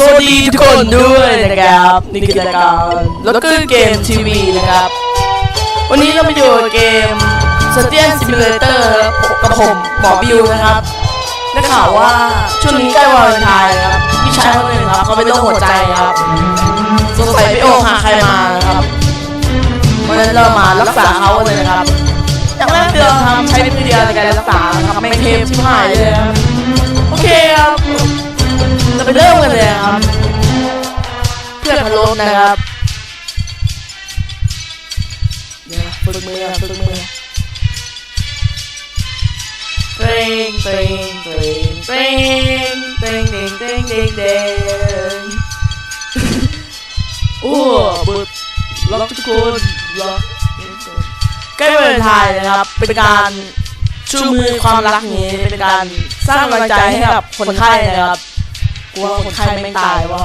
สวัสดีทุกคนด้วยนะครับนี่คือรายการล็อกเกอร์เกมทีวีนะครับ วันนี้เรามาอยู่กับเกม s t a n Simulator กับผมหมอบิวนะครับได้ข่าวว่าช่วงนี้ใกล้วาเลนไทน์ครับพี่ชายคนหนึ่งครับเขาเป็นโรคหัวใจครับสงสัยไปโอหาใครมาครับวันนั้นเรามารักษาเขาเลยนะครับอย่างแรกคือเราทำใช้วิธีเดียวในการรักษาครับไม่เทปชิบหายเลยครับโอเคครับ ไปเริ่มกันเลยครับ เพื่อนพันลบนะครับเดี๋ยวฝึกมือฝึกมือเตรงเตรงเตรงเตรงเตรงเตรงเตรงเตรงเตรงโอ้บุดล็อกทุกคนล็อกใกล้วาเลนไทน์นะครับ เป็นการชูมือความรักนี้เป็นการสร้างกำลังใจให้กับคนไข้นะครับ ลัวคนไข้ไม่งตายวะ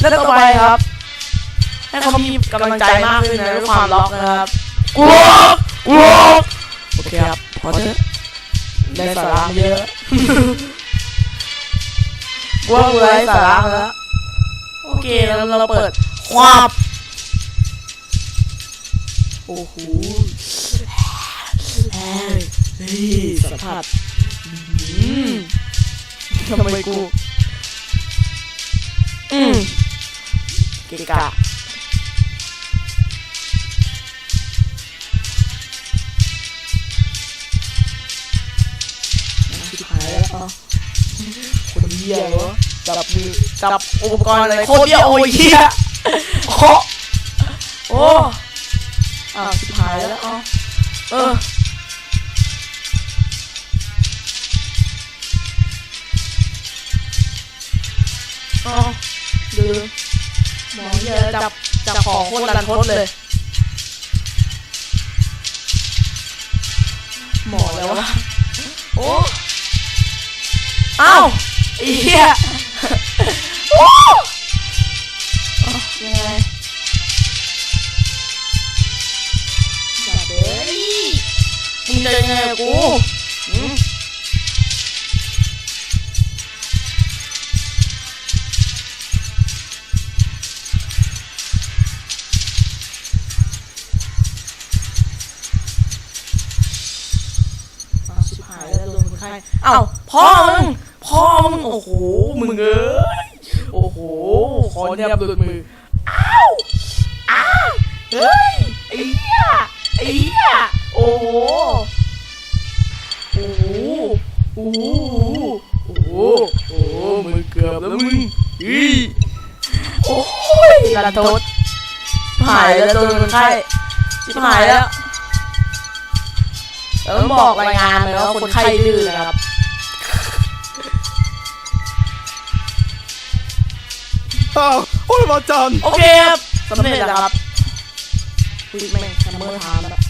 แล้วต่อไปครับให้เขามีกำลังใจมากขึ้นนะด้วยความล็อกนะครับกลัวกลัวโอเคครับพอเถอะได้สาระเยอะกลัวกูได้สาระแล้วโอเคแล้วเราเปิดความโอ้โหเฮ้ยเฮ้ยสัมผัสอืม ทำไมกูอืมเกะกะชิบหายแล้วอะคนเหี้ยวะจับมือจับอุปกรณ์อะไรโคตรเหี้ยโอ้ยเหี้ยโคโอ้อ่าวชิบหายแล้วอะเออ อ๋อดูหมอเหี้ยจับจับของโคตรรันทดเลย หมอแล้ววะโอ้อ้าวไอ้เหี้ยโอ้อ้าวยังไงจับเลยมึงจะยังไงกั แล้วโดนคนไข้อ้าพ่อมึงพ่อมึงโอ้โหมึงเอ้ยโอ้โหขอเนี่ยหลุดมืออ้าวอ้าวเฮ้ยไอ้เหี้ยไอ้เหี้ยโอ้โหโอ้โหโอ้โหโอ้โหโอ้โหมึงเกือบแล้วมึงอีโอ้ยลันทดหายแล้วโดนคนไข้ชิบหายแล้ว เออบอกรายงานเลยว่าคนไข้ดื้อนะครับอ้าวโอ้ยมาจันโอเคครับสำเร็จแล้วครับคุยแม่งแคมเมอร์ทามแล้ว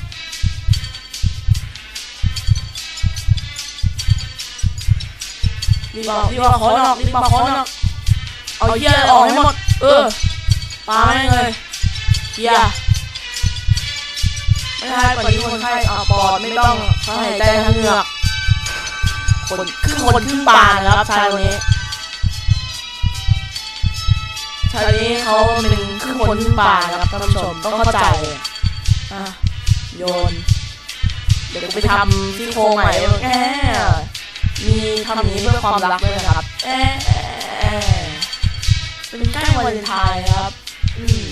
รีบบอกรีบบอกขอนอกรีบบอกขอนอกเอาเหี้ยอะไรออกให้หมด เออปาไม่งเลยเหี้ย ไม่ได้ปล่อยนี้คนไข้อ่าปอดไม่ต้องหายใจทางเหงือกคนครึ่งคนครึ่งปานะครับชายคนนี้ชายนี้เขาเป็นครึ่งคนครึ่งปานะครับท่านผู้ชมต้องเข้าใจอะโยน เดี๋ยวไปทำที่โครงใหม่แอะมีทำนี้เพื่อความรักด้วยนะครับแอะเป็นใกล้วาเลนไทน์ครับ อืม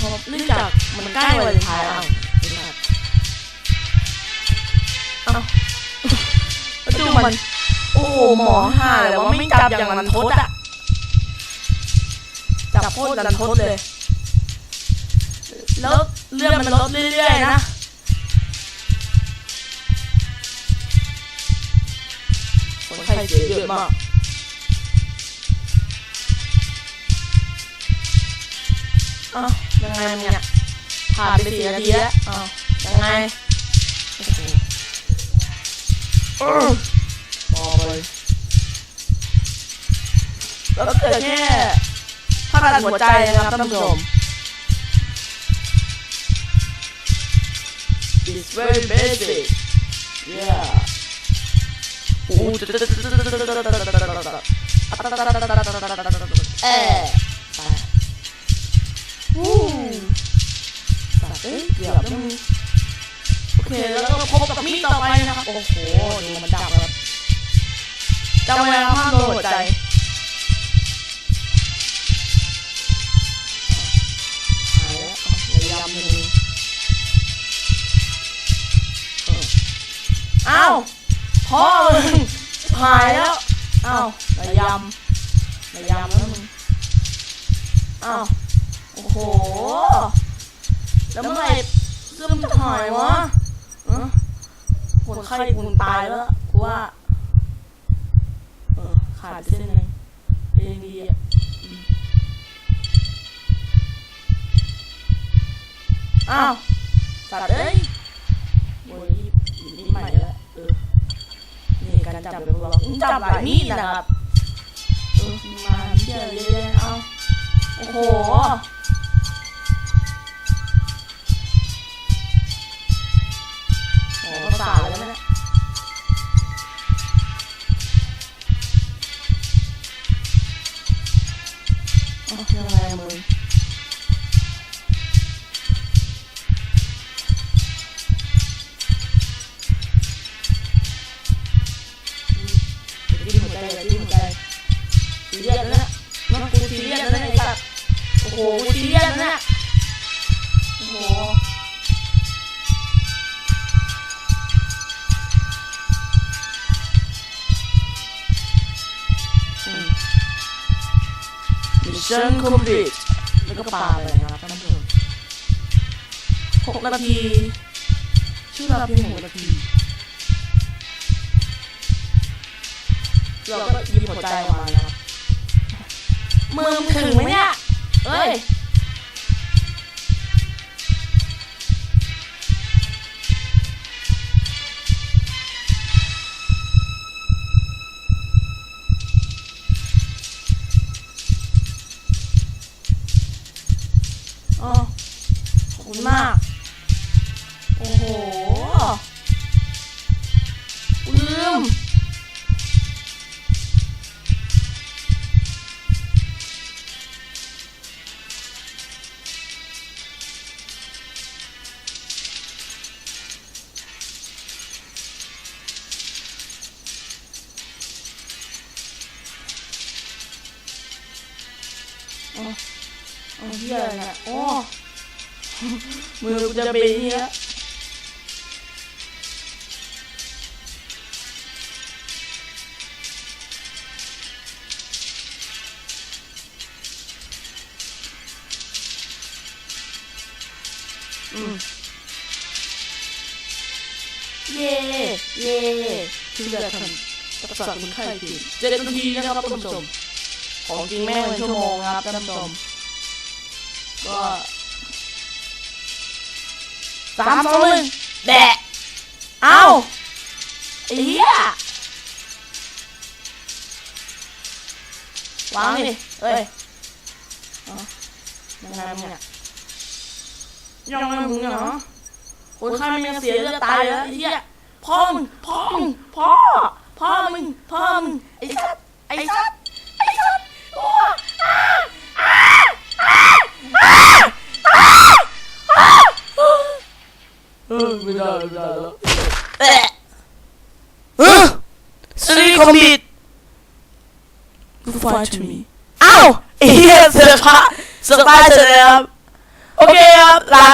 พราะเนื่องจากมันใกล้วาเลนไทน์อ้าวไม่ใช่อ้าวแล้วดูมัน โอ้โหหมอห่าแต่ว่าไม่จับอย่างมันทดอะจับโคตรดันทดเลยแล้วเลือดมันลดเรื่อยๆนะคนไข้เสียเยอะมาก อ้าวยังไงมึงเนี่ยผ่านไปสี่นาทีแล้วอ้าวยังไงโอ้โหเออบอกเลยแล้วก็เกิดแค่ถ้าการหัวใจนะครับท่านผู้ชม It's very basic yeah โอ้เออ เอ้ยเกือบแล้วมึงโอเคแล้วก็พบกับมีดต่อไปนะครับ โอ้โหดูมันดักแล้วครับจำไว้นะห้ามโดนหัวใจหายแล้วเอาระยำหนึ่งเอออ้าวพ่อมึงหายแล้วอ้าวระยำระยำแล้วมึงอ้าวโอ้โห แล้วเมื่อไหร่เครื่องจะหายวะเออคนไข้คุณตายแล้วกูว่า เออขาดไปเส้นหนึงเองดีอะอ้าวสัตว์เอ้ยโอ้ยนี่ใหม่แล้วเออนี่การจับแบบเราจับหลายมีดนะครับเออมาเที่ยวเยอะแยะเอาโอ้โห ซีเรียสแล้วนะน้องกูซีเรียสแล้วนะไอ้สัตว์โอ้โหกูซีเรียสแล้วนะโอ้โห มิชชั่นคอมพลีทแล้วก็ปาไปนะครับท่านผู้ชมหกนาทีชื่อเราเพียงหกนาทีเราก็ยิ้มหัวใจออกมาแล้วครับมือมึงถึงไหมเนี่ยเอ้ย กูลืมโอ้เฮียอะไรเนี่ยโอ้มือกูจะเบนเฮีย เย่เย่ถึงจะทำรักษาคนไข้จริงเจ็ดนาทีนะครับท่านผู้ชม ของจริงแม่งเป็นชั่วโมงนะครับท่านผู้ชม ก็สามสองหนึ่งแดะเอาไอ้เหี้ยวางดิเอ้ยเอายังไงมึงเนี่ย ยังไงมึงเนี่ยเหรอคนไข้มันยังเสียเลือดตายแล้วไอ้เหี้ยพ่อมึงพ่อมึงพ่อพ่อมึงพ่อมึงไอ้สัตว์ไอ้สัตว์ไอ้สัตว์โอ้อ้าอ้าอ้าอ้าอ้าอ้าเออไม่ได้ไม่ได้แล้วเอ๊ะเออสตรีคอมบิด Good fight to me อ้าวไอ้เหี้ยเสือพระเสือพระเสร็จแล้ว ครับโอเคครับลา